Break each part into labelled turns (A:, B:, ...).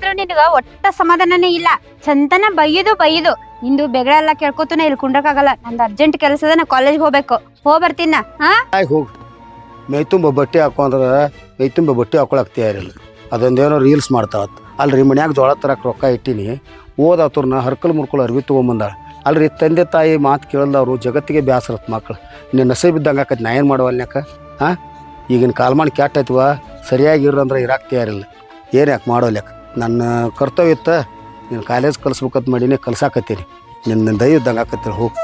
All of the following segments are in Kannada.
A: ಮಾಡಿದ್ರು ನಿನಗ ಒಟ್ಟ ಸಮಾಧಾನನೇ ಇಲ್ಲ. ಚಂದನ ಬೈಯುದು ಬೈಯುದು ನಿಂದು ಬೆಗಳ ಎಲ್ಲ ಕೇಳ್ಕೊತನ ಇಲ್ಲಿ ಕುಂಡ್ರಕ್ಕಾಗಲ್ಲ. ನಂದು ಅರ್ಜೆಂಟ್ ಕೆಲಸ ನಾ ಕಾಲೇಜ್ ಹೋಗ್ಬೇಕು. ಹೋಗ್ ಬರ್ತೀನ ಹಾ?
B: ಆಯ್, ಹೋಗಿ. ಮೈ ತುಂಬ ಬಟ್ಟೆ ಹಾಕೊಂಡ್ರೆ ಮೈ ತುಂಬ ಬಟ್ಟೆ ಹಾಕೊಳಕ್ ತಯಾರಿಲ್ಲ ಅದೊಂದೇನೋ ರೀಲ್ಸ್ ಮಾಡ್ತಾವತ್ ಅಲ್ರಿ, ಮನ್ಯಾಗ ಜೋಳ ತರಕ್ಕೆ ರೊಕ್ಕ ಇಟ್ಟಿನಿ. ಓದಾತವ್ರನ್ನ ಹರ್ಕಲ್ ಮುರ್ಕಲ್ ಅರ್ವಿ ತೊಗೊಂಬಂದಾಳ. ಅಲ್ರಿ, ತಂದೆ ತಾಯಿ ಮಾತು ಕೇಳಲ್ದವ್ರು ಜಗತ್ತಿಗೆ ಬ್ಯಾಸರತ್ ಮಕ್ಳು. ನಿನ್ನ ನಸೆ ಬಿದ್ದಂಗೆ ಆಕತ್, ನಾ ಏನು ಮಾಡುವಲ್ನ್ಯಾಕ ಹಾಂ? ಈಗಿನ ಕಾಲ್ಮಾನ ಕೆಟ್ಟ ಐತ್ವ ಸರಿಯಾಗಿ ಇರಂದ್ರೆ ಇರಾಕ್ ತಯಾರಿಲ್ಲ. ಏನು ಯಾಕೆ ಮಾಡೋಲ್ಯಾಕ ನನ್ನ ಕರ್ತವ್ಯ ಇತ್ತ ನೀನು ಕಾಲೇಜ್ ಕಲಿಸ್ಬೇಕಂತ ಮಾಡೀನಿ, ಕಲ್ಸಾಕತ್ತೀನಿ. ನಿನ್ನ ದಯ ಇದ್ದಂಗೆ ಆಕತ್ತೀನಿ ಹೋಗಿ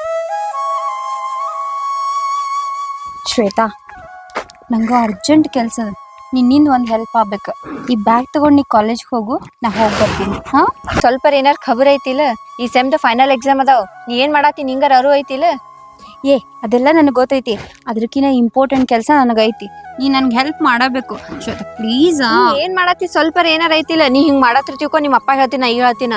A: ಶ್ವೇತಾ, ನಂಗ ಅರ್ಜೆಂಟ್ ಕೆಲಸ ನಿನ್ನಿಂದ ಒಂದು ಹೆಲ್ಪ್ ಆಗ್ಬೇಕು. ಈ ಬ್ಯಾಗ್ ತಗೊಂಡು ನೀ ಕಾಲೇಜ್ಗೆ ಹೋಗು, ನಾ ಹೋಗಿ ಬರ್ತೀನಿ. ಹಾಂ?
C: ಸ್ವಲ್ಪ ಏನಾರು ಖಬರ್ ಐತಿಲ್ಲ? ಈ ಸೆಮ್ದು ಫೈನಲ್ ಎಕ್ಸಾಮ್ ಅದಾವ. ನೀ ಏನು ಮಾಡಾತಿ ನಿಂಗಾರ ಅರು ಐತಿಲ್ಲ?
A: ಏ ಅದೆಲ್ಲ ನನಗೆ ಗೊತ್ತೈತಿ. ಅದಕ್ಕಿಂತ ಇಂಪಾರ್ಟೆಂಟ್ ಕೆಲಸ ನನಗೈತಿ. ನೀ ನನಗೆ ಹೆಲ್ಪ್ ಮಾಡಬೇಕು. ಶ್ವೇತಾ ಪ್ಲೀಸ್
C: ನೀ ಏನ್ ಮಾಡತ್ತಿ? ಸ್ವಲ್ಪ ಏನಾರ ಐತಿಲ್ಲ. ನೀ ಹಿಂಗ್ ಮಾಡತ್ರ ತಿಳ್ಕೊ ನಿಮ್ಮ ಅಪ್ಪ ಹೇಳ್ತೀನಿ ನಾ ಈಗ ಹೇಳ್ತೀನ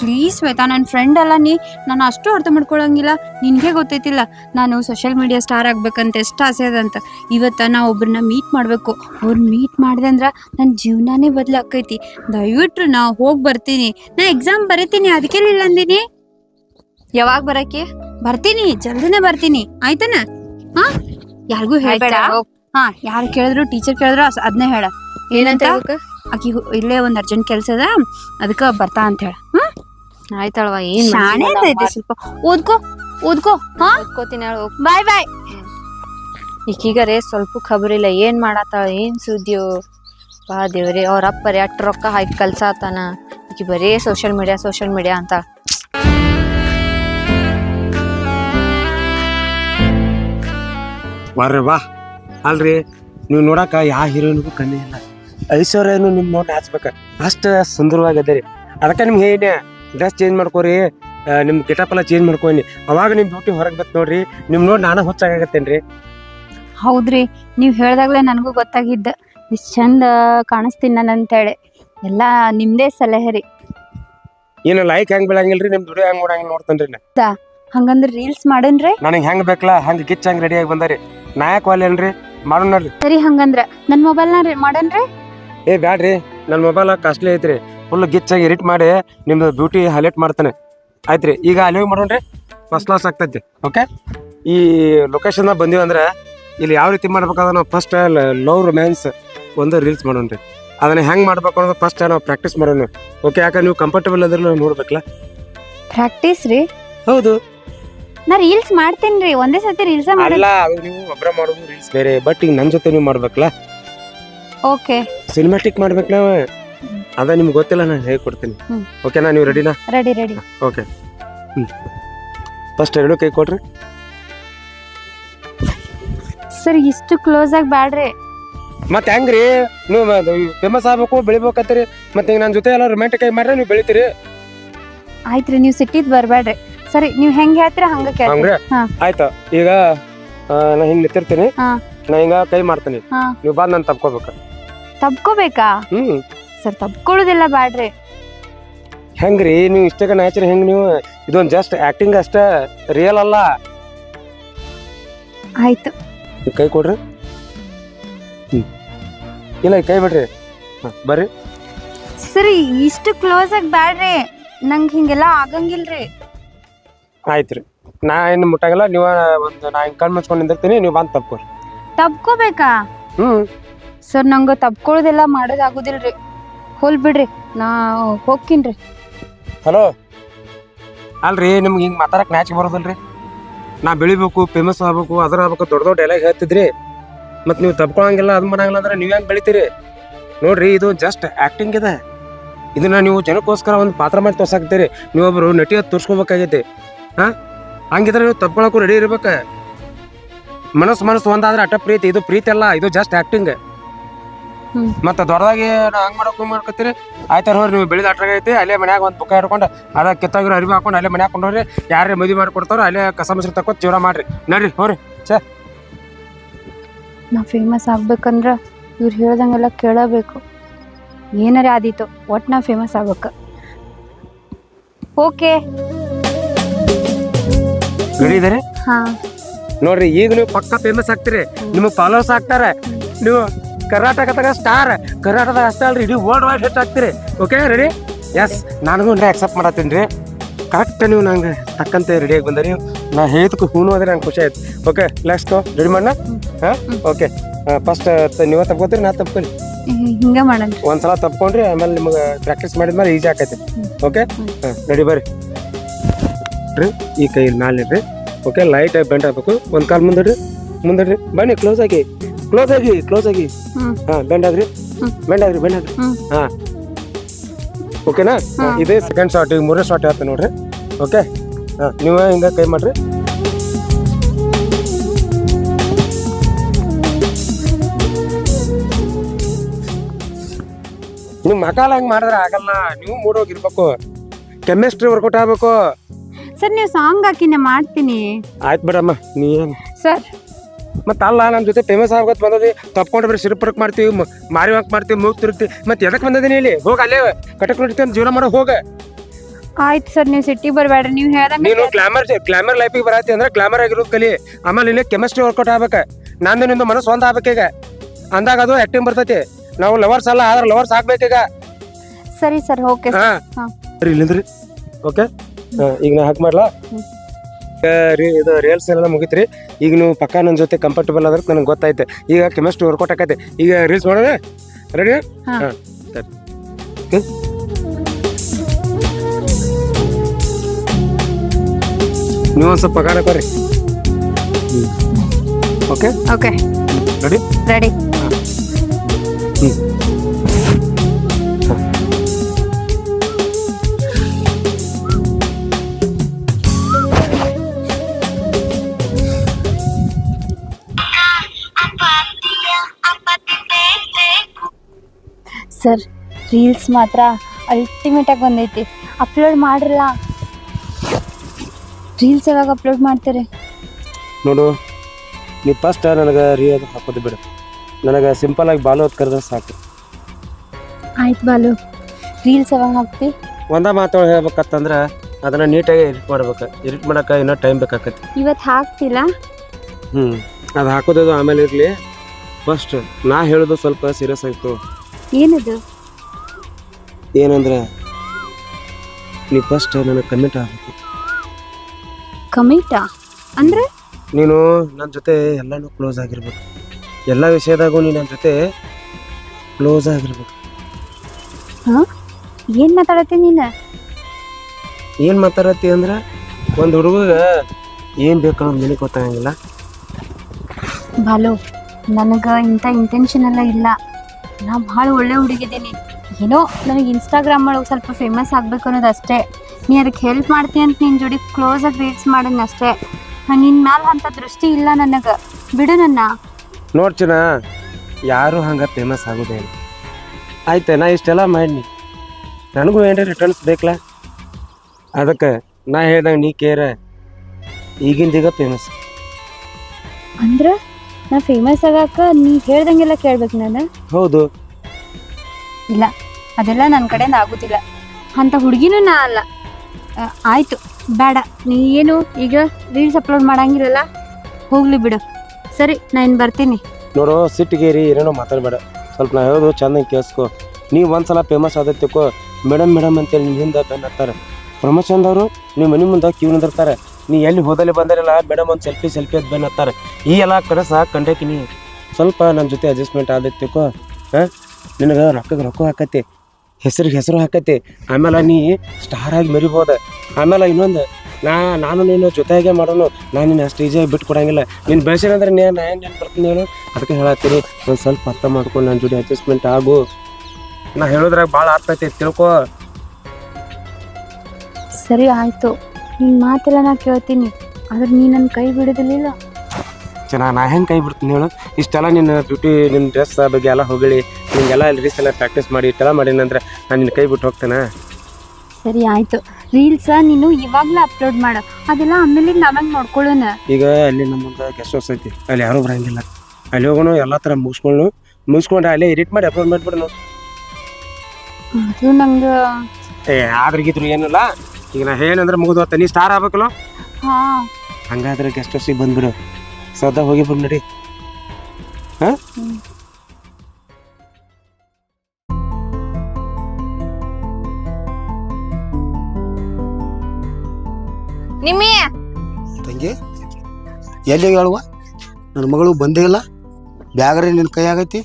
A: ಪ್ಲೀಸ್ ಶ್ವೇತಾ ನನ್ನ ಫ್ರೆಂಡ್ ಅಲ್ಲ ನೀ. ನಾನು ಅಷ್ಟು ಅರ್ಥ ಮಾಡ್ಕೊಳಂಗಿಲ್ಲ. ನಿನಗೆ ಗೊತ್ತೈತಿಲ್ಲ. ನಾನು ಸೋಷಿಯಲ್ ಮೀಡಿಯಾ ಸ್ಟಾರ್ ಆಗ್ಬೇಕಂತ ಎಷ್ಟು ಆಸೆ ಅದಂತ ಇವತ್ತು ನಾ ಒಬ್ರನ್ನ ಮೀಟ್ ಮಾಡಬೇಕು. ಅವ್ರನ್ನ ಮೀಟ್ ಮಾಡಿದೆ ಅಂದ್ರೆ ನನ್ನ ಜೀವನನೇ ಬದಲಾಕೈತಿ ದಯವಿಟ್ಟು ನಾ ಹೋಗಿ ಬರ್ತೀನಿ. ನಾ ಎಕ್ಸಾಮ್ ಬರೀತೀನಿ ಅದಕ್ಕೆ ಇಲ್ಲ ಅಂದಿನಿ
C: ಯಾವಾಗ ಬರಕಿ
A: ಬರ್ತೀನಿ ಜಲ್ದಿನೇ ಬರ್ತೀನಿ. ಆಯ್ತಾನ? ಹಾ? ಯಾರಿಗೂ ಹೇಳ್ಬೇಡ. ಹಾ ಯಾರು ಕೇಳಿದ್ರು ಟೀಚರ್ ಕೇಳಿದ್ರು ಅದನ್ನೇ ಅದ್ನೇ ಹೇಳ.
C: ಏನಂತ
A: ಆಕಿ ಹು- ಇಲ್ಲೇ ಒಂದ್ ಅರ್ಜೆಂಟ್ ಕೆಲ್ಸ ಅದ ಅದಕ್ಕ ಬರ್ತಾ ಅಂತ ಹೇಳ. ಹ್ಮ್
C: ಆಯ್ತಳವ ಏನ್
A: ಶಾಣೆ ಐತಿ ಸ್ವಲ್ಪ. ಓದ್ಕೋ ಓದ್ಕೋ. ಹಾ?
C: ಓದ್ಕೋತೀನಿ
A: ಬಾಯ್ ಬಾಯ್.
C: ಈಗೀಗರೆ ಸ್ವಲ್ಪ ಖಬರ್ ಇಲ್ಲ ಏನ್ ಮಾಡತ್ತಾಳ ಏನ್ ಸುದ್ದಿಯೋ? ಬಾ ದೇವ್ರಿ ಅವ್ರ ಅಪ್ಪರಿ ಅಟ್ ರೊಕ್ಕ ಹಾಕಿ ಕಲ್ಸಾತಾನ. ಈಕಿ ಬರೇ ಸೋಷಿಯಲ್ ಮೀಡಿಯಾ ಸೋಷಿಯಲ್ ಮೀಡಿಯಾ ಅಂತ.
D: ಬರ್ರಿ ಬಾ. ಅಲ್ರಿ ನೀವು ನೋಡಕ ಯಾವ ಹೀರೋನಿಗೂ ಕಣ್ಣೇ ಇಲ್ಲ. ಐಶ್ವರ್ಯನು ನಿಮ್ ನೋಡಿ ಹಚ್ಬೇಕ. ಅಷ್ಟ ಸುಂದರವಾಗಿ ಅದೇರಿ ಅದಕ್ಕೆ ನಿಮ್ಗೆ ಹೇಳಿ ಡ್ರೆಸ್ ಚೇಂಜ್ ಮಾಡ್ಕೋರಿ ನಿಮ್ಮ ನಿಮ್ ಗೆಟಪ್ ಎಲ್ಲ ಚೇಂಜ್ ಮಾಡ್ಕೊನಿ. ಅವಾಗ ನಿಮ್ ಬ್ಯೂಟಿ ಹೊರಗೆ ಬತ್ ನೋಡ್ರಿ ನಿಮ್ ನೋಡಿ ನಾನು ಹೊಚ್ಚಾಗತ್ತೇನ್ರಿ
A: ಹೌದ್ರಿ ನೀವ್ ಹೇಳ್ದಾಗ್ಲೇ ನನಗೂ ಗೊತ್ತಾಗಿದ್ದ. ಇಷ್ಟ ಚಂದ ಕಾಣಿಸ್ತೀನಿ ನಾನು ಅಂತೇಳಿ. ಎಲ್ಲ ನಿಮ್ದೇ ಸಲಹೆ ರೀ.
D: ಏನು ಲೈಕ್ ಹೆಂಗ್ ಬೀಳಂಗಿಲ್ರಿ ನಿಮ್ ದುಡಿ ಹೆಂಗ್ ನೋಡಂಗಿಲ್ಲ ನೋಡ್ತೇನ್ರಿ ನಾ.
A: ಹಂಗಂದ್ರ ರೀಲ್ಸ್ ಮಾಡನ್ರಿ?
D: ನನಗೆ ಹೆಂಗ್ ಬೇಕಲ್ಲ ಹಂಗ ಗಿಚ್ ಹಂಗ್ ರೆಡಿ ಆಗಿ ಬಂದಾರಿ. ನಾಯಕ್ ವಾಲಿ ರೀ ಮಾಡೋಣ ನೋಡ್ರಿ.
A: ಸರಿ ಹಂಗಂದ್ರ ನನ್ ಮೊಬೈಲ್ನ ಮಾಡನ್ರಿ
D: ಏ ಬ್ಯಾಡ್ರಿ. ನನ್ನ ಮೊಬೈಲ್ ಕಾಸ್ಟ್ಲಿ ಐತ್ರಿ. ಫುಲ್ ಗಿಚ್ಚಾಗಿ ಎಡಿಟ್ ಮಾಡಿ ನಿಮ್ದು ಬ್ಯೂಟಿ ಹೈಲೈಟ್ ಮಾಡ್ತಾನೆ. ಆಯ್ತ್ರಿ ಈಗ ಅಲ್ಲಿ ಹೋಗಿ ಮಾಡೋಣ್ರಿ. ಫಸ್ಟ್ ಕ್ಲಾಸ್ ಆಗ್ತೈತಿ ಓಕೆ ಈ ಲೊಕೇಶನ್ ಬಂದೀವಿ ಅಂದ್ರೆ ಇಲ್ಲಿ ಯಾವ ರೀತಿ ಮಾಡ್ಬೇಕಾದ್ರೆ ನಾವು ಫಸ್ಟ್ ಲವ್ ರೊಮ್ಯಾನ್ಸ್ ಒಂದು ರೀಲ್ಸ್ ಮಾಡೋಣ್ರಿ ಅದನ್ನ ಹೆಂಗ್ ಮಾಡ್ಬೇಕು ಅನ್ನೋದು ಫಸ್ಟ್ ನಾವು ಪ್ರಾಕ್ಟೀಸ್ ಮಾಡೋಣ ಓಕೆ ಯಾಕಂದ್ರೆ ನೀವು ಕಂಫರ್ಟಬಲ್ ಅದ್ರ ನಾವು ನೋಡ್ಬೇಕಲ್ಲ?
A: ಪ್ರಾಕ್ಟೀಸ್ ರೀ?
D: ಹೌದು.
A: ನಾ ರೀಲ್ಸ್ ಮಾಡ್ತೇನ್ರಿ ಒಂದೇ ಸತಿ ರೀಲ್ಸ್
D: ಅಲ್ಲ ಅದು ನೀವು ಒಬ್ಬರ ಮಾಡೋದು ರೀಲ್ಸ್ ಬೇರೆ ಬಟ್ ಈಗ ನನ್ನ ಜೊತೆ ನೀವು ಮಾಡ್ಬೇಕಲ್ಲ?
A: ಓಕೆ
D: ಸಿನಿಮಾಟಿಕ್ ಮಾಡ್ಬೇಕಲ್ಲ ಅದ ನಿಮ್ಗೆ ಗೊತ್ತಿಲ್ಲ ನಾನು ಹೇಳ್ಕೊಡ್ತೀನಿ
A: ಹ್ಮ್.
D: ಓಕೆನಾ ನೀವು ರೆಡಿನಾ
A: ರೆಡಿ ರೆಡಿ
D: ಓಕೆ ಹ್ಞೂ ಫಸ್ಟ್ ಎರಡು ಕೈ ಕೊಡ್ರಿ.
A: ಸರ್ ಇಷ್ಟು ಕ್ಲೋಸ್ ಆಗಿ ಬ್ಯಾಡ್ರಿ.
D: ಮತ್ತೆ ಹೆಂಗ್ರಿ? ನೀವು ಫೇಮಸ್ ಆಗ್ಬೇಕು ಬೆಳಿಬೇಕತ್ತೀರಿ. ಮತ್ತೆ ಈಗ ನನ್ನ ಜೊತೆ ಎಲ್ಲ ರೊಮ್ಯಾಂಟಿಕ್ ಆಗಿ ಮಾಡ್ರೆ ನೀವು ಬೆಳಿತೀರಿ.
A: ರೀ ನೀವು ಸಿಟ್ಟಿದ್ ಬರ್ಬೇಡ್ರಿ ಸರಿ ನೀವ್ ಹೆಂಗ್ ಹೇಳ್ತೀರಾ ಹಂಗ ಕೇಳ್ತೀನಿ.
D: ಹಂಗ್ರಿ?
A: ಹಾ.
D: ಆಯ್ತು. ಈಗ ಆ, ನಾ ಹಿಂಗ್ ನಿಂತಿರ್ತೀನಿ.
A: ಹಾ.
D: ನಾ ಹಿಂಗ ಕೈ ಮಾಡ್ತೀನಿ.
A: ಹಾ.
D: ನೀವು ಬಂದ್ ನಾನು ತಪ್ಕೋಬೇಕು
A: ತಬ್ಕೋಬೇಕಾ?
D: ಹ್ಮ್.
A: ಸರ್ ತಪ್ಕೊಳ್ಳೋದಿಲ್ಲ ಬ್ಯಾಡ್ರಿ.
D: ಹೆಂಗ್ರಿ ನೀವು ಇಷ್ಟಕ್ಕೆ ನ್ಯಾಚರ್ ಹೆಂಗ್ ನೀವು? ಇದೊಂದು ಜಸ್ಟ್ ಆಕ್ಟಿಂಗ್ ಅಷ್ಟೇ ರಿಯಲ್ ಅಲ್ಲ.
A: ಆಯ್ತು.
D: ಈ ಕೈ ಕೊಡ್ರಿ. ಹ್ಮ್. ಇಲ್ಲ ಈ ಕೈ ಬಿಡ್ರಿ. ಹಾ, ಬರ್ರಿ.
A: ಸರಿ ಇಷ್ಟು ಕ್ಲೋಸ್ ಆಗಿ ಬ್ಯಾಡ್ರಿ. ನಂಗ್ ಹಿಂಗೆಲ್ಲ ಆಗಂಗಿಲ್ರಿ.
D: ಆಯ್ತ್ರಿ. ನಾ ಏನು ಮುಟ್ಟಾಗಲ್ಲ ನೀವು ಒಂದು ನಾ ಹಿಂಗೆ ಕಣ್ಣು ಮುಚ್ಕೊಂಡು ನಿಂದಿರ್ತೀನಿ ನೀವು ಬಂದು ತಪ್ಕೊರಿ.
A: ತಪ್ಕೋಬೇಕಾ?
D: ಹ್ಮ್.
A: ಸರ್ ನಂಗ ತಪ್ಕೊಳ್ಳೋದೆಲ್ಲ ರೀ ಹೋಲ್ ಬಿಡ್ರಿ ನಾ ರೀ.
D: ಹಲೋ? ಅಲ್ರಿ ನಿಮ್ಗೆ ಹಿಂಗೆ ಮಾತಾಡಕ್ ನಾಚಿಕೆ ಬರೋದಲ್ರಿ? ನಾ ಬೆಳಿಬೇಕು ಫೇಮಸ್ ಆಗ್ಬೇಕು ಅದ್ರ ಆಗ್ಬೇಕು ದೊಡ್ಡ ದೊಡ್ಡ ಡೈಲಾಗ್ ಹೇಳ್ತಿದ್ರಿ. ಮತ್ತು ನೀವು ತಪ್ಕೊಳಂಗಿಲ್ಲ ಅದು ಮಾಡಂಗಿಲ್ಲ ಅಂದ್ರೆ ನೀವು ಹೆಂಗೆ ಬೆಳಿತೀರಿ? ನೋಡ್ರಿ ಇದು ಜಸ್ಟ್ ಆ್ಯಕ್ಟಿಂಗ್ ಇದೆ. ಇದನ್ನ ನೀವು ಜನಕ್ಕೋಸ್ಕರ ಒಂದು ಪಾತ್ರ ಮಾಡಿ ತೋರ್ಸಾಕ್ತೀರಿ ನೀವೊಬ್ಬರು ನಟಿ ತೋರಿಸ್ಕೋಬೇಕಾಗೈತಿ ತೋರ್ಸ್ಕೋಬೇಕಾಗೈತಿ. ಹಾಂ? ಹಂಗಿದ್ರೆ ನೀವು ತಪ್ಕೊಳಕ್ಕೂ ರೆಡಿ ಇರ್ಬೇಕು. ಮನಸ್ಸು ಮನಸ್ಸು ಒಂದಾದ್ರೆ ಅಟ ಪ್ರೀತಿ ಇದು ಪ್ರೀತಿ ಅಲ್ಲ ಇದು ಜಸ್ಟ್ ಆ್ಯಕ್ಟಿಂಗ್ ಮತ್ತ ದೊಡ್ಡದಾಗಿ ಹಂಗ್ ಮಾಡೋಕೆ ಮಾಡ್ಕೊತೀರಿ ಆಯ್ತಾರ ಹೋರಿ ನೀವು ಬೆಳೆದ ಐತಿ ಅಲ್ಲೇ ಮನ್ಯಾಗ ಒಂದು ಬುಕ್ಕ ಹಿಡ್ಕೊಂಡು ಅದ ಕಿತ್ತಾಗಿರೋ ಅರಿವಿ ಹಾಕೊಂಡು ಅಲ್ಲೇ ಮನ್ಯಾಗ ಕೊಂಡೋರಿ ಯಾರೇ ಮದುವೆ ಮಾಡ್ಕೊಡ್ತಾರ ಅಲ್ಲೇ ಕಸ ಮೊಸರು ತಕ್ಕೊತ್ ಜೀವನ ಮಾಡ್ರಿ. ನಡ್ರಿ ಹೋರಿ
A: ನಾ ಫೇಮಸ್ ಆಗ್ಬೇಕಂದ್ರ ಇವ್ರು ಹೇಳ್ದಂಗೆಲ್ಲ ಕೇಳಬೇಕು. ಏನಾರೇ ಆದೀತು ಒಟ್ಟು ನಾ ಫೇಮಸ್ ಆಗ್ಬೇಕು. ಓಕೆ ಹಾ.
D: ನೋಡ್ರಿ ಈಗ ನೀವು ಪಕ್ಕ ಫೇಮಸ್ ಆಗ್ತೀರಿ. ನಿಮಗೆ ಫಾಲೋವರ್ಸ್ ಆಗ್ತಾರೆ. ನೀವು ಕರ್ನಾಟಕದಾಗ ಸ್ಟಾರ್ ಕರ್ನಾಟಕದಾಗ ಅಷ್ಟೇ ಅಲ್ರಿ ಇಡೀ ವರ್ಲ್ಡ್ ವೈಡ್ ಹಿಟ್ ಆಗ್ತೀರಿ. ಓಕೆ ರೆಡಿ ಎಸ್ ನನಗೂ ಅಕ್ಸೆಪ್ಟ್ ಮಾಡತ್ತೀನಿ ರೀ. ಕರೆಕ್ಟ್ ನೀವು ನಂಗೆ ತಕ್ಕಂತೆ ರೆಡಿಯಾಗಿ ಬಂದರಿ ನಾ ಹೇಳಿದಕ್ಕೆ ಹೂನು ಅದ್ರೆ ನಂಗೆ ಖುಷಿ ಆಯ್ತು. ಓಕೆ ಲೆಟ್ಸ್ ಗೋ ರೆಡಿ ಮಾಡೋಣ ಹಾಂ? ಓಕೆ ಫಸ್ಟ್ ನೀವೇ ತಪ್ಕೋತೀರಿ ನಾ ತಪ್ಕೊಳ್ಳಿ
A: ಹಿಂಗೆ ಮಾಡೋಣ.
D: ಒಂದ್ಸಲ ತಪ್ಕೊಂಡ್ರಿ ಆಮೇಲೆ ನಿಮಗೆ ಪ್ರಾಕ್ಟೀಸ್ ಮಾಡಿದ್ಮೇಲೆ ಈಜಿ ಆಕೈತಿ. ಓಕೆ ಹಾಂ ರೆಡಿ ಬರ್ರಿ. ರೀ ಈ ಕೈ ಮ್ಯಾಲೆ ಇಡ್ರಿ ಓಕೆ ಲೈಟ್ ಆಗಿ ಬೆಂಡ್ ಆಗ್ಬೇಕು. ಒಂದು ಕಾಲು ಮುಂದಿಡ್ರಿ ಮುಂದಿಡ್ರಿ. ಬನ್ನಿ ಕ್ಲೋಸ್ ಆಗಿ. ಕ್ಲೋಸ್ ಆಗಿ ಕ್ಲೋಸ್ ಆಗಿ. ಹಾಂ ಬೆಂಡ್ ಆಗ್ರಿ. ಬೆಂಡ್ ಆಗ್ರಿ ಬೆಂಡ್ ಆಗ್ರಿ. ಹಾಂ. ಓಕೆನಾ. ಇದೇ ಸೆಕೆಂಡ್ ಶಾರ್ಟ್ ಈಗ ಮೂರನೇ ಶಾರ್ಟ್ ಹೇಳ್ತೀನಿ ನೋಡ್ರಿ. ಓಕೆ ಹಾಂ ನೀವೇ ಹಿಂಗೆ ಕೈ ಮಾಡ್ರಿ. ನೀವು ಮಕಾಲ ಹಂಗೆ ಮಾಡಿದ್ರೆ ಆಗಲ್ಲ. ನೀವು ಮೂಡೋಗಿರ್ಬೇಕು. ಕೆಮಿಸ್ಟ್ರಿ ವರ್ಕೌಟ್ ಆಗ್ಬೇಕು.
A: ಸರ್ ನೀವು ಸಾಂಗ್ ಹಾಕಿನೇ ಮಾಡ್ತೀನಿ.
D: ಆಯ್ತು ಬಿಡಮ್ಮ ನೀ ಏನು
A: ಸರ್
D: ಮತ್ತೆ ಅಲ್ಲ ನಮ್ಮ ಜೊತೆ ಫೇಮಸ್ ಆಗೋತ್ ಬಂದದಿ ತಪ್ಕೊಂಡು ಬರೀ ಸಿರಪರಕ್ ಮಾಡ್ತೀವಿ ಮ- ಮಾರಿ ವಾಕ್ ಮಾಡ್ತೀವಿ ಮೂಗ್ ತಿರುಗ್ತೀವಿ. ಮತ್ತೆ ಎದಕ್ಕೆ ಬಂದದೀನಿ ಇಲ್ಲಿ? ಹೋಗ ಅಲ್ಲೇ ಕಟಕ್ ನೋಡ್ತೀವಿ ಜೀವನ ಮಾಡೋ ಹೋಗ.
A: ಆಯ್ತು ಸರ್ ನೀವು ಸಿಟಿ ಬರಬೇಡ್ರಿ ನೀವು ಹೇಳ್ದಂಗೆ
D: ನೀನು ಗ್ಲಾಮರ್ ಗ್ಲಾಮರ್ ಲೈಫಿಗೆ ಬರತ್ತಿ ಅಂದ್ರೆ ಗ್ಲಾಮರ್ ಆಗಿರೋದು ಕಲಿ. ಆಮೇಲೆ ಇಲ್ಲಿ ಕೆಮಿಸ್ಟ್ರಿ ವರ್ಕೌಟ್ ಆಗ್ಬೇಕು. ನಂದು ನಿಂದು ಮನಸ್ಸು ಒಂದ್ ಆಗ್ಬೇಕೀಗ ಅಂದಾಗ ಅದು ಆಕ್ಟಿಂಗ್ ಬರ್ತೈತಿ. ನಾವು ಲವರ್ಸ್ ಅಲ್ಲ ಆದ್ರೆ ಲವರ್ಸ್ ಆಗ್ಬೇಕೀಗ
A: ಸರಿ ಸರ್ ಓಕೆ
D: ಹಾ.
A: ಹಾ.
D: ರೀ ಇಲ್ಲಿಂದ್ರಿ. ಓಕೆ ಈಗ ನಾ ಹಾಕಿ ಮಾಡ್ಲಾ? ಇದು ರಿಯಲ್ಸ್ ಎಲ್ಲ ಮುಗಿತ್ರಿ? ಈಗ ನೀವು ಪಕ್ಕ ನನ್ನ ಜೊತೆ ಕಂಫರ್ಟಬಲ್ ಆದ್ರೆ ನನಗೆ ಗೊತ್ತಾಯ್ತು. ಈಗ ಕೆಮಿಸ್ಟ್ರಿ ವರ್ಕೌಟ್ ಆಕೈತೆ. ಈಗ ರೀಲ್ಸ್ ಮಾಡೋಣ ರೆಡಿ
A: ಹಾ.
D: ಸರಿ. ಓಕೆ ನೀವು ಒಂದು ಸ್ವಲ್ಪ ಪಗಾರ ಬರ್ರಿ okay
A: okay
D: ready
A: ready sir reels ಮಾತ್ರ ಅಲ್ಟಿಮೇಟಾಗಿ ಬಂದೈತಿ. ಅಪ್ಲೋಡ್ ಮಾಡಿರಲ್ಲ. ರೀಲ್ಸ್ ಯಾವಾಗ ಅಪ್ಲೋಡ್ ಮಾಡ್ತಾರೆ?
D: ನೋಡು ನೀವು ಫಸ್ಟ್ ನನಗೆ ರೀ ಅದು ಹಾಕೋದು ಬಿಡು. ನನಗೆ ಸಿಂಪಲ್ ಆಗಿ ಬಾಲು ಹೊತ್ತು ಕರೆದ್ರೆ ಸಾಕು.
A: ಆಯ್ತು ಬಾಲು. ರೀಲ್ಸ್ ಯಾವಾಗ ಹಾಕ್ತಿ?
D: ಒಂದ ಮಾತೊಳಗೆ ಹೇಳ್ಬೇಕಂತಂದ್ರೆ ಅದನ್ನ ನೀಟಾಗಿ ಎಡಿಟ್ ಮಾಡ್ಬೇಕು. ಎಡಿಟ್ ಮಾಡೋಕೆ ಇನ್ನೂ ಟೈಮ್ ಬೇಕಾಕತಿ.
A: ಇವತ್ತು ಹಾಕ್ತಿಲ್ಲ
D: ಹ್ಞೂ ಅದು ಹಾಕೋದು ಆಮೇಲೆ ಇರಲಿ. ಫಸ್ಟ್ ನಾ ಹೇಳೋದು ಸ್ವಲ್ಪ ಸೀರಿಯಸ್ ಆಯಿತು.
A: ಏನದು?
D: ಏನಂದ್ರೆ ನೀ ಫಸ್ಟ್ ನನಗೆ ಕಮಿಟ್ ಆಗಬೇಕು.
A: ಕಮಿಟಾ ಅಂದ್ರೆ?
D: ನೀನು ನನ್ನ ಜೊತೆ ಎಲ್ಲನೂ ಕ್ಲೋಸ್ ಆಗಿರ್ಬೇಕು. ಎಲ್ಲ ವಿಷಯದಾಗೂ ನೀನು ನನ್ನ ಜೊತೆ ಕ್ಲೋಸ್ ಆಗಿರ್ಬೇಕು.
A: ಏನ್ ಮಾತಾಡತ್ತಿ ನೀನು?
D: ಏನು ಮಾತಾಡತ್ತಿ ಅಂದ್ರೆ ಒಂದು ಹುಡುಗ ಏನು ಬೇಕು ಅನ್ನೋದು ನಿನಗೆ ಗೊತ್ತಾಗಂಗಿಲ್ಲ.
A: ಬಾಲು ನನಗೆ ಇಂಥ ಇಂಟೆನ್ಷನ್ ಎಲ್ಲ ಇಲ್ಲ. ನಾ ಭಾಳ ಒಳ್ಳೆ ಹುಡುಗಿದ್ದೀನಿ ಏನೋ ನನಗೆ ಇನ್ಸ್ಟಾಗ್ರಾಮ್ ಒಳಗೆ ಸ್ವಲ್ಪ ಫೇಮಸ್ ಆಗಬೇಕು ಅನ್ನೋದು ಅಷ್ಟೇ. ನೀ ಅದಕ್ಕೆ ಹೆಲ್ಪ್ ಮಾಡ್ತೀನಿ ಅಂತ ನಿನ್ನ ಜೋಡಿ ಕ್ಲೋಸ್ ಆಗಿ ರೀಲ್ಸ್ ಮಾಡೋಣ ಅಷ್ಟೇ. ನಿನ್ನ ಮ್ಯಾಲೆ ಅಂಥ ದೃಷ್ಟಿ ಇಲ್ಲ ನನಗೆ. ಬಿಡು ನನ್ನ.
D: ನೋಡ್ಚಿನ ಯಾರು ಹಂಗೆ ಫೇಮಸ್ ಆಗೋದೇನು ಆಯ್ತು ನಾ ಇಷ್ಟೆಲ್ಲ ಮಾಡಿ ನನಗೂ ಏನ್ರಿ ರಿಟರ್ನ್ಸ್ ಬೇಕಲ್ಲ ಅದಕ್ಕೆ ನಾ ಹೇಳ್ದಂಗೆ ನೀ ಕೇರ ಈಗಿಂದೀಗ ಫೇಮಸ್
A: ಅಂದ್ರೆ? ನಾ ಫೇಮಸ್ ಆಗಾಕ ನೀ ಹೇಳ್ದಂಗೆಲ್ಲ ಕೇಳ್ಬೇಕು ನಾನು.
D: ಹೌದು.
A: ಇಲ್ಲ ಅದೆಲ್ಲ ನನ್ನ ಕಡೆಯಿಂದ ಆಗೋದಿಲ್ಲ. ಅಂಥ ಹುಡುಗಿನೂ ನಾ ಅಲ್ಲ. ಆ, ಆಯ್ತು ಬೇಡ ನೀ ಏನು ಈಗ ರೀಲ್ಸ್ ಅಪ್ಲೋಡ್ ಮಾಡಂಗಿರಲ್ಲ ಹೋಗ್ಲಿ ಬಿಡು. ಸರಿ ನಾನು ಬರ್ತೀನಿ.
D: ನೋಡು ಸಿಟ್ಟಿಗೇರಿ ಏನೇನೋ ಮಾತಾಡಬೇಡ. ಸ್ವಲ್ಪ ನಾ ಹೇಳೋದು ಚೆಂದ ಕೇಳಿಸ್ಕೊ. ನೀವು ಒಂದ್ಸಲ ಫೇಮಸ್ ಆದತ್ತಿಕೋ ಮೇಡಮ್ ಮೇಡಮ್ ಅಂತೇಳಿ ನಿಮ್ಮ ಹಿಂದೆ ಬೆನ್ನ ಹತ್ತಾರೆ ಪ್ರಮೋಷನ್ದವರು ನಿಮ್ಮ ಮನೆ ಮುಂದೆ ಕ್ಯೂ ನಿಂದಿರ್ತಾರೆ. ನೀ ಎಲ್ಲಿ ಹೋದಲ್ಲಿ ಬಂದರಲ್ಲ ಮೇಡಮ್ ಒಂದು ಸೆಲ್ಫಿ ಸೆಲ್ಫಿ ಅದು ಹತ್ತಾರೆ. ಈ ಎಲ್ಲ ಕನಸ ಕಂಡೇಕಿನಿ ಸ್ವಲ್ಪ ನನ್ನ ಜೊತೆ ಅಡ್ಜಸ್ಟ್ಮೆಂಟ್ ಆದತ್ತಿಕೋ ಹಾಂ? ನಿನಗೆ ರೊಕ್ಕಕ್ಕೆ ರೊಕ್ಕ ಹಾಕತಿ. ಹೆಸರಿಗೆ ಹೆಸರು ಹಾಕತಿ. ಆಮೇಲೆ ನೀ ಸ್ಟಾರ್ ಆಗಿ ಮೆರಿಬೋದು. ಆಮೇಲೆ ಇನ್ನೊಂದು, ನಾ, ನಾನು ನೀನು ಜೊತೆಗೆ ಮಾಡೋನು. ನಾನು ನಿನ್ನ ಈಜಿಯಾಗಿ ಬಿಟ್ಟು ಕೊಡಂಗಿಲ್ಲ. ನೀನು ಬೆಳೆಸಿನಂದ್ರೆ ನೀ, ನಾ ಏನು ನೆನ್ಪು ಬರ್ತೀನಿ ಹೇಳು? ಅದಕ್ಕೆ ಹೇಳತ್ತೀನಿ. ಒಂದು ಸ್ವಲ್ಪ ಅರ್ಥ ಮಾಡ್ಕೊಂಡು ನನ್ನ ಜೊತೆ ಅಡ್ಜಸ್ಟ್ಮೆಂಟ್ ಆಗು. ನಾ ಹೇಳೋದ್ರಾಗ ಭಾಳ ಆಗ್ತೈತಿ ತಿಳ್ಕೊ.
A: ಸರಿ ಆಯಿತು. ನಿನ್ನ ಮಾತೆಲ್ಲ ನಾ ಕೇಳ್ತೀನಿ ಆದ್ರೆ ನೀ ನನ್ನ ಕೈ ಬಿಡೋದಿಲ್ಲ
D: ಚೆನ್ನಾಗಿ ನಾ ಹೆಂಗೆ ಕೈ ಬಿಡ್ತೀನಿ ಹೇಳು? ಇಷ್ಟೆಲ್ಲ ನಿನ್ನ ಡ್ಯೂಟಿ ನಿನ್ನ ಡ್ರೆಸ್ ಬಗ್ಗೆ ಎಲ್ಲ ಹೊಗಳಿ ನಿಮಗೆಲ್ಲ ರೀಲ್ಸ್ ಎಲ್ಲ ಪ್ರಾಕ್ಟೀಸ್ ಮಾಡಿ ಇಷ್ಟೆಲ್ಲ ಮಾಡಿನಂದ್ರೆ ನಾನು ನಿನ್ನ ಕೈ ಬಿಟ್ಟು ಹೋಗ್ತೇನೆ?
A: ಸರಿ ಆಯಿತು. ರೀಲ್ಸ ನೀನು ಇವಾಗಲೇ ಅಪ್ಲೋಡ್ ಮಾಡು. ಅದೆಲ್ಲ ಆಮೇಲೆ ನಾವಾಗ ನೋಡ್ಕೊಳ್ಳೋಣ.
D: ಈಗ ಅಲ್ಲಿ ನಮ್ಮದು ಗೆಸ್ಟ್ ಹೌಸ್ ಐತಿ. ಅಲ್ಲಿ ಯಾರೂ ಬರಂಗಿಲ್ಲ. ಅಲ್ಲಿ ಹೋಗೋಣ ಎಲ್ಲ ಥರ ಮುಗಿಸ್ಕೊಂಡು ಮುಗಿಸ್ಕೊಂಡು ಅಲ್ಲೇ ಎಡಿಟ್ ಮಾಡಿ ಅಪ್ಲೋಡ್ ಮಾಡಿಬಿಡೋಣ
A: ಅದು ನಂಗೆ
D: ಏ ಆದ್ರಿಗಿದ್ರು ಏನಿಲ್ಲ. ಈಗ ನಾ ಹೇಳಂದ್ರೆ ಮುಗಿದು ಹೋಗ್ತ ನೀ ಸ್ಟಾರ್ ಆಗ್ಬೇಕಲ್ಲ?
A: ಹಾ.
D: ಹಂಗಾದ್ರೆ ಗೆಸ್ಟ್ ಹೌಸಿಗೆ ಬಂದ್ಬಿಡು. ಸದಾ ಹೋಗಿ ಬಂದು ನಡಿ. ಹಾ?
B: ತಂಗಿ ಎಲ್ಲಿ ಹೇಳುವ ನನ್ನ ಮಗಳು ಬಂದೇ ಇಲ್ಲ. ಬ್ಯಾಗ್ರೆ ನಿನ್ ಕೈ ಆಗೈತಿ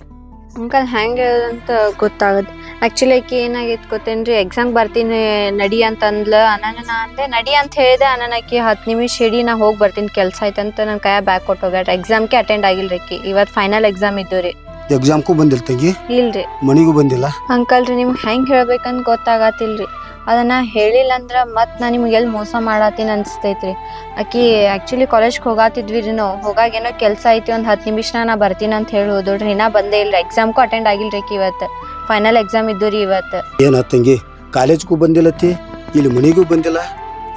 C: ಅಂಕಲ್ ಹೆಂಗೆ ಅಂತ ಗೊತ್ತಾಗತ್ತೆ. ಆಕ್ಚುಲಿ ಆಕಿ ಏನಾಗೈತ್ ಗೊತ್ತೇನ್ರಿ? ಎಕ್ಸಾಮ್ ಬರ್ತೀನಿ, ನಡಿ ಅಂತ ಅಂದ್ಲ ಅನನ ನಾ ಅಂದೆ, ನಡಿ ಅಂತ ಹೇಳಿದೆ ಅನನ ಆಕಿ, ಹತ್ತು ನಿಮಿಷ ಹಿಡಿ ನಾ ಹೋಗಿ ಬರ್ತೀನಿ, ಕೆಲಸ ಆಯ್ತಂತ ನನ್ನ ಕೈಯ ಬ್ಯಾಗ್ ಕೊಟ್ಟು ಹೋಗ್ಯಾರ ಎಕ್ಸಾಮ್ಗೆ ಅಟೆಂಡ್ ಆಗಿಲ್ರಿ ಆಕಿ. ಇವತ್ತು ಫೈನಲ್ ಎಕ್ಸಾಮ್ ಇದ್ದು ರೀ.
B: ಎಕ್ಸಾಮ್ಗೂ ಬಂದಿಲ್ಲ ತಂಗಿ?
C: ಇಲ್ರಿ.
B: ಮನೆಗೂ ಬಂದಿಲ್ಲ?
C: ಅಂಕಲ್ ರೀ ನಿಮ್ಗೆ ಹೆಂಗೆ ಹೇಳ್ಬೇಕಂತ ಗೊತ್ತಾಗತ್ತಿಲ್ರಿ ಅದನ್ನ ಹೇಳಿಲ್ಲ ಅಂದ್ರ ಮತ್ ನಾ ನಿಮ್ಗೆ ಎಲ್ಲಿ ಮೋಸ ಮಾಡತ್ತೀನಿ ಅನ್ಸ್ತೈತ್ರಿ. ಆಕಿ ಆಕ್ಚುಲಿ ಕಾಲೇಜ್ಗೆ ಹೋಗಾತಿದ್ವಿ ರೀ ನಾವು. ಹೋಗಾಗ ಏನೋ ಕೆಲಸ ಐತಿ ಒಂದು ಹತ್ತು ನಿಮಿಷ ನಾ ಬರ್ತೀನಿ ಅಂತ ಹೇಳಿ ಹೋದೋಡ್ರಿ ನಾ ಬಂದೇ ಇಲ್ರಿ. ಎಕ್ಸಾಮ್ಗೂ ಅಟೆಂಡ್ ಆಗಿಲ್ರಿ ಆಕಿ ಇವತ್ತು. ಫೈನಲ್ ಎಕ್ಸಾಮ್ ಇದ್ದು ರೀ ಇವತ್ತು.
B: ಏನ ತಂಗಿ? ಕಾಲೇಜ್ಗೂ ಬಂದಿಲ್ಲತಿ ಇಲ್ಲಿ ಮನೆಗೂ ಬಂದಿಲ್ಲ?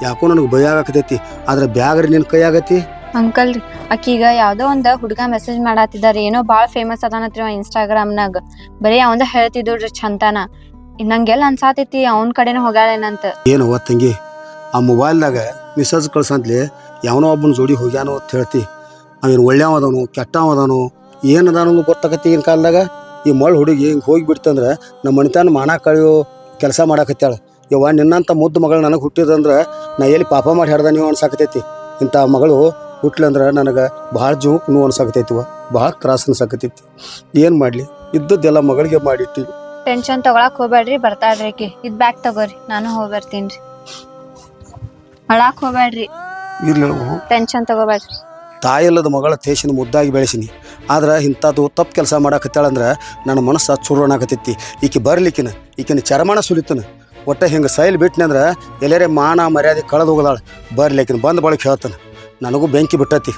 B: ಯಾಕೋ ನನಗೆ ಭಯ ಆಗಕತೈತಿ ಆದ್ರೆ ಬ್ಯಾಗ್ರಿ ನಿನ್ನ ಕೈ ಆಗತಿ
C: ಅಂಕಲ್ ರೀ. ಈಗ ಯಾವ್ದೋ ಒಂದ್ ಹುಡುಗ ಮೆಸೇಜ್ ಮಾಡತ್ತಿದಾರೆ ಏನೋ ಭಾಳ ಫೇಮಸ್ ಅದಾನತ್ರಿ ಇನ್ಸ್ಟಾಗ್ರಾಮ್ನಾಗ ಬರೀ ಅವಂದ ಹೇಳ್ತಿದ್ರು ಚಂತಾನ ನಂಗೆಲ್ಲ ಅನ್ಸಾತೈತಿ ಅವನ ಕಡೆನ ಹೋಗ್ಯಾಳೇನಂತ.
B: ಏನು ತಂಗಿ? ಆ ಮೊಬೈಲ್ದಾಗ ಮೆಸೇಜ್ ಕಳ್ಸಂತ್ಲಿ ಯಾವನೋ ಒಬ್ಬನ ಜೋಡಿ ಹೋಗ್ಯಾನೋ ಅಂತ ಹೇಳ್ತಿ. ಅವನು ಒಳ್ಳೆಯವ ಅದಾನು ಕೆಟ್ಟವ ಅದಾನು ಈಗಿನ ಕಾಲದಾಗ. ಈ ಮಳ್ ಹುಡುಗಿ ಹಿಂಗೆ ಹೋಗಿ ಬಿಡ್ತಂದ್ರೆ ನಮ್ಮ ಮನಿತನ ಮಾನ ಕಳೆಯೋ ಕೆಲಸ ಮಾಡಾಕತ್ತಾಳೆ ಯವ್ವ ನಿನ್ನಂಥ ಮುದ್ದು ಮಗಳು ನನಗೆ ಹುಟ್ಟಿದಂದ್ರೆ ನಾ ಎಲ್ಲಿ ಪಾಪ ಮಾಡಿ ನೀವು ಅನ್ಸಾಕತೈತಿ ಇಂಥ ಮಗಳು ಹುಟ್ಲಂದ್ರೆ ನನಗೆ ಭಾಳ ಜೀವಕ್ಕೆ ನೋವು ಅನ್ಸಾಕತೈತಿವ ಭಾಳ ತ್ರಾಸ ಅನ್ಸಾಕತೈತಿ ಏನು ಮಾಡಲಿ? ಇದ್ದದ್ದೆಲ್ಲ ಮಗಳಿಗೆ ಮಾಡಿಟ್ಟಿ
C: ಟೆನ್ಷನ್ ತಗೊಳಕ್ ಹೋಗ್ಬೇಡ್ರಿ ಬರ್ತಾಳ್ರಿ ಆಕಿ. ಇದ್ ಬ್ಯಾಗ್ ತಗೋರಿ ನಾನು ಹೋಗ್ಬರ್ತೀನಿ ಅಳಾಕ್ ಹೋಗ್ಬೇಡ್ರಿ.
B: ಇರ್ಲಿ
C: ಟೆನ್ಷನ್ ತಗೋಬೇಡ್ರಿ.
B: ತಾಯಿಲ್ಲದ ಮಗಳ ತೇಶಿನ ಮುದ್ದಾಗಿ ಬೆಳೆಸಿನಿ. ಆದ್ರೆ ಇಂಥದ್ದು ತಪ್ಪು ಕೆಲಸ ಮಾಡಾಕತ್ತಾಳಂದ್ರೆ ನನ್ನ ಮನಸ್ಸು ಚುರುವಣಾಕತ್ತೈತಿ ಈಕೆ ಬರ್ಲಿಕ್ಕಿನ ಈಕಿನ ಚರ್ಮಣ ಸುಲಿತನ. ಒಟ್ಟ ಹಿಂಗೆ ಸೈಲ್ ಬಿಟ್ನೆ ಅಂದ್ರೆ ಎಲ್ಲರೇ ಮಾನ ಮರ್ಯಾದೆ ಕಳೆದು ಹೋಗದಾಳ ಬರ್ಲಿಕ್ಕಿನ ಬಂದ ಬಳಕೆ ಹೇಳ್ತಾನೆ. ನನಗೂ ಬೆಂಕಿ ಬಿಟ್ಟತಿ.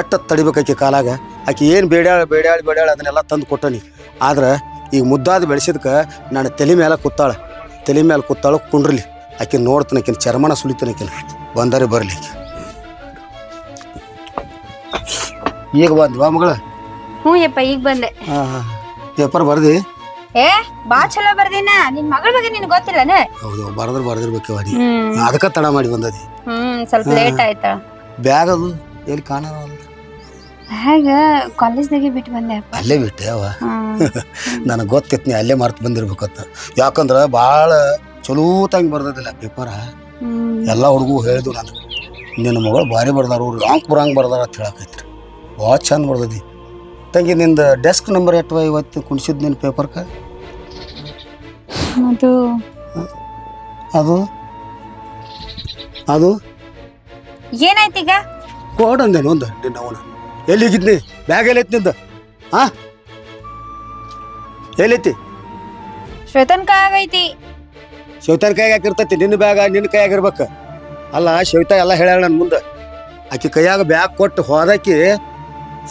B: ಎಟ್ಟ ತಡಿಬೇಕಾಕಿ ಕಾಲಾಗ? ಆಕೆ ಏನು ಬೇಡ್ಯಾಳ ಬೇಡ್ಯಾಳ ಬೇಡ್ಯಾಳ ಅದನ್ನೆಲ್ಲ ತಂದು ಕೊಟ್ಟನಿ. ಆದ್ರೆ ಈಗ ಮುದ್ದಾದ ಬೆಳೆಸಿದ್ಕೆ ನಾನು ತಲೆ ಮೇಲೆ ಕೂತಾಳೆ. ತಲೆ ಮೇಲೆ ಕೂತಾಳು ಕುಂಡ್ರಲಿ. ಆಕೆ ನೋಡ್ತಾನೆ ಆಕಿನ ಚರ್ಮಣ ಸುಲಿತಾನೆ ಆಕಿನ ಬಂದರೆ ಬರಲಿ ಈಗ ಬಂದ್ವಾ ಮಗಳ.
A: ಹ್ಞೂ ಯಪ್ಪ ಈಗ ಬಂದೆ.
B: ಪೇಪರ್ ಬರ್ದಿ?
A: ಏ ಬಾ ಚಲೋ ಬರ್ದಿನ. ನಿನ್ ಮಗಳ ಬಗ್ಗೆ ನಿನ್ ಗೊತ್ತಿಲ್ಲನ?
B: ಹೌದು ಬರದ್ರ ಬರ್ದಿರ್ಬೇಕು
A: ಅದಕ್ಕ
B: ಅದಕ್ಕೆ ತಡ ಮಾಡಿ ಬಂದದಿ.
A: ಹ್ಮ್ ಸ್ವಲ್ಪ ಲೇಟ್ ಆಯ್ತಾ?
B: ಬ್ಯಾಗ್ ಅದು ಎಲ್ಲಿ ಕಾಣಲ್ಲ
A: ಹೇಗ? ಕಾಲೇಜ್ದಾಗೆ ಬಿಟ್ಟು ಬಂದೆ
B: ಅಲ್ಲೇ ಬಿಟ್ಟೆ ಅವ. ನನಗೆ ಗೊತ್ತಿತ್ತು ನೀ ಅಲ್ಲೇ ಮರ್ತು ಬಂದಿರ್ಬೇಕಂತ ಯಾಕಂದ್ರೆ ಭಾಳ ಚಲೋತಂಗೆ ಬರ್ದದಿಲ್ಲ ಪೇಪರ. ಎಲ್ಲ ಹುಡುಗು ಹೇಳಿದ್ವು ನಾನು ನಿನ್ನ ಮಗಳು ಭಾರಿ ಬರ್ದಾರ ಅವ್ರು ಯಾಂಕ್ ಬರಂಗೆ ಬರ್ದಾರ ಅಂತ ಹೇಳಕೈತ್ರಿ. ಭಾಳ ಚಂದ ಬರ್ದದಿ ತಂಗಿ ನಿಂದು ಡೆಸ್ಕ್ ನಂಬರ್ ಎಟ್ಟವ ಇವತ್ತು ಕುಣಿಸಿದ್ ನಿನ್ನ ಪೇಪರ್ಕ?
A: ಅದು.
B: ಅದು? ಅದು?
A: ಏನಾಯ್ತೀಗ
B: ಕೋಡ್ ಅಂದೇನು ಒಂದು ನಿನ್ನ ಅವನ. ಎಲ್ಲಿಗಿದ್ನಿ ಬ್ಯಾಗ್ ಎಲ್ಲೈತಿ ನಿಂದ. ಹಾ ಎಲ್ಲೈತಿ
A: ಶ್ವೇತನ್ ಕಾಯಾಗೈತಿ.
B: ಶ್ವೇತನ್ ಕೈಯಾಗ ಹಾಕಿರ್ತೈತಿ ನಿನ್ನ ಬ್ಯಾಗ ನಿನ್ನ ಕೈಯಾಗ ಇರ್ಬೇಕು ಅಲ್ಲ ಶ್ವೇತ ಎಲ್ಲ ಹೇಳ್ಯಾಳ ನನ್ನ ಮುಂದೆ. ಆಕೆ ಕೈಯಾಗ ಬ್ಯಾಗ್ ಕೊಟ್ಟು ಹೋದಾಕಿ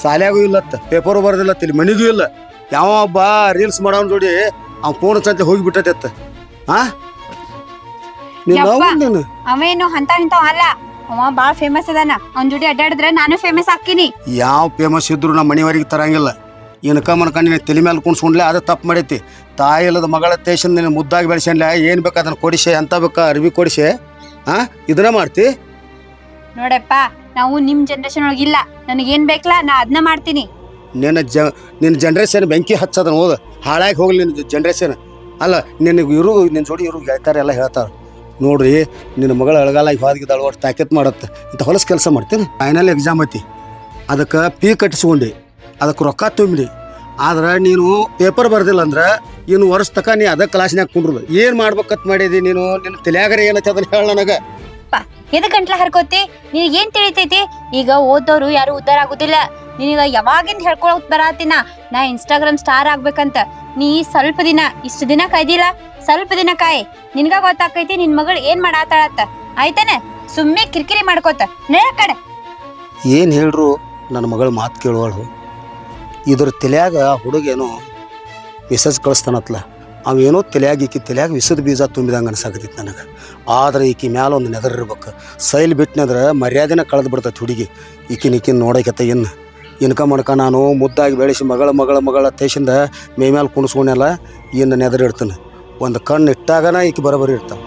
B: ಸಾಲ್ಯಾಗೂ ಇಲ್ಲತ್ತ ಪೇಪರು ಬರ್ದಿಲ್ಲತ್ತ ಇಲ್ಲಿ ಮನೆಗೂ ಇಲ್ಲ. ಯಾವ ಒಬ್ಬ ರೀಲ್ಸ್ ಮಾಡೋನ್ ಜೋಡಿ ಅವ್ನ ಫೋನ್ ಸಂತೆ ಹೋಗಿ ಬಿಟ್ಟೈತೆ ಹಾ ನೀನು. ಅವ್ನ್ ನೀನು.
A: ಅವೇನು ಅಂತ ಹಿಂತ ಅಲ್ಲ. ಅವ ಬಾಳ ಫೇಮಸ್ ಅದಾನ. ಅವ್ನ ಜೋಡಿ ಅಡ್ಡಾಡಿದ್ರೆ ನಾನು ಫೇಮಸ್ ಆಕ್ಕಿನಿ
B: ಯಾವ ಫೇಮಸ್ ಇದ್ರು ನಮ್ಮ ಮನೆಯವರಿಗೆ ತರಂಗಿಲ್ಲ. ಇನ್ಕ ಮನ್ಕೊಂಡು ನೀನು ತಲೆ ಮೇಲೆ ಕುಣ್ಸ್ಕೊಂಡ್ಲೆ ಅದು ತಪ್ಪು ಮಾಡೈತಿ. ತಾಯಿ ಇಲ್ಲದ ಮಗಳ ತೇಶನ್ ನೀನು ಮುದ್ದಾಗಿ ಬೆಳೆಸನ್ಲೆ ಏನು ಬೇಕು ಅದನ್ನು ಕೊಡಿಸೆ ಅಂತ ಬೇಕಾ ಅರಿವಿ ಕೊಡಿಸೆ ಹಾಂ ಇದನ್ನ ಮಾಡ್ತಿ?
A: ನೋಡಪ್ಪ ನಾವು ನಿಮ್ ಜನರೇಷನ್ ಇಲ್ಲ. ನನಗೇನ್ ಬೇಕಲ್ಲ ನಾ ಅದನ್ನ ಮಾಡ್ತೀನಿ.
B: ನಿನ್ನ ಜ ನಿನ್ನ ಜನ್ರೇಷನ್ ಬೆಂಕಿ ಹಚ್ಚದನ ಹೋದ ಹಾಳಾಗಿ ಹೋಗ್ಲಿ ನಿನ್ನ ಜನ್ರೇಷನ್ ಅಲ್ಲ ನಿನಗೆ ಇರು ನಿನ್ನ ಜೋಡಿ ಇರು ಗೆಳತಾರೆ ಎಲ್ಲ ಹೇಳ್ತಾರೆ. ನೋಡ್ರಿ ನಿನ್ನ ಮಗಳ ಅಳಗಾಲ ಹೋದ್ಗಿದ್ದಾಳು ಒಟ್ಟು ತಾಕತ್ ಮಾಡತ್ತೆ. ಇಂಥ ಹೊಲಸು ಕೆಲಸ ಮಾಡ್ತೀನಿ. ಫೈನಲ್ ಎಕ್ಸಾಮ್ ಐತಿ. ಅದಕ್ಕೆ ಪೀ ಕಟ್ಟಿಸ್ಕೊಂಡು. ಅದಕ್ಕೆ ರೊಕ್ಕ ತುಂಬಿಡಿ ಆದ್ರೆ ನೀನು ಪೇಪರ್ ಬರ್ದಿಲ್ಲ ಅಂದ್ರೆ ಇನ್ನು ವರ್ಷ ತಕ ನೀ ಅದ ಕ್ಲಾಸ್ನಾಗ ಕುಂಡ್ರು ಏನು ಮಾಡ್ಬೇಕತ್ ಮಾಡಿದಿ ನೀನು? ನಿನ್ನ ತಲೆಯಾಗರ ಏನೈತೆ ಅದನ್ನ ಹೇಳ ನನಗೆ.
A: ಎದಕ್ಕೆ ಗಂಟ್ಲ ಹರ್ಕೋತಿ? ನಿನಗೆ ಏನ್ ತಿಳಿತೈತಿ? ಈಗ ಓದೋರು ಯಾರು ಉದ್ದಾರ ಆಗುದಿಲ್ಲ. ನಿನಗ ಯಾವಾಗಿಂದ ಹೇಳ್ಕೊಳಕ್ ಬರಾತಿನ? ನಾ ಇನ್ಸ್ಟಾಗ್ರಾಮ್ ಸ್ಟಾರ್ ಆಗ್ಬೇಕಂತ. ನೀ ಸ್ವಲ್ಪ ದಿನ ಇಷ್ಟು ದಿನ ಕಾಯ್ದಿಲ್ಲ? ಸ್ವಲ್ಪ ದಿನ ಕಾಯಿ. ನಿನ್ಗ ಗೊತ್ತಾಕೈತಿ ನಿನ್ ಮಗಳು ಏನ್ ಮಾಡಾತಾಳತ್ತ ಆಯ್ತಾನೆ? ಸುಮ್ಮನೆ ಕಿರಿಕಿರಿ ಮಾಡ್ಕೋತ. ಕಡೆ.
B: ಏನು ಹೇಳ್ರು? ನನ್ನ ಮಗಳ ಮಾತು ಕೇಳುವಳು. ಇದ್ರ ತಲೆಯಾಗ ಹುಡುಗೇನೋ ಮೆಸೇಜ್ ಕಳಿಸ್ತಾನತ್ಲ. ಅವೇನೋ ತಲೆಯಾಗಿ ಈಕಿ ತಲೆಯಾಗ ವಿಸದ ಬೀಜ ತುಂಬಿದಂಗೆ ಅನ್ಸಾಕತಿತ್ತು ನನಗೆ. ಆದ್ರೆ ಈಕಿ ಮ್ಯಾಲ ಒಂದು ನೆದರ್ ಇರ್ಬೇಕು. ಸೈಲ್ ಬಿಟ್ನಂದ್ರೆ ಮರ್ಯಾದೆನ ಕಳೆದು ಬಿಡ್ತೈತೆ ಹುಡುಗಿ. ಈಕಿನ ಈಕಿನ ನೋಡಕತ್ತ ಇನ್ನು ಇನ್ಕ ಮಾಡ್ಕ ನಾನು ಮುದ್ದಾಗಿ ಬೆಳೆಸಿ ಮಗಳ ಮಗಳ ಮಗಳ ತೇಸಿಂದ ಮೇ ಮ್ಯಾಲೆ ಕುಣಿಸ್ಕೊಂಡೆಲ್ಲ ಇನ್ನು ನೆದರ್ ಇಡ್ತಾನೆ. ಒಂದು ಕಣ್ಣು ಇಟ್ಟಾಗನ ಈಕೆ ಬರೋಬರಿ ಇರ್ತಾವೆ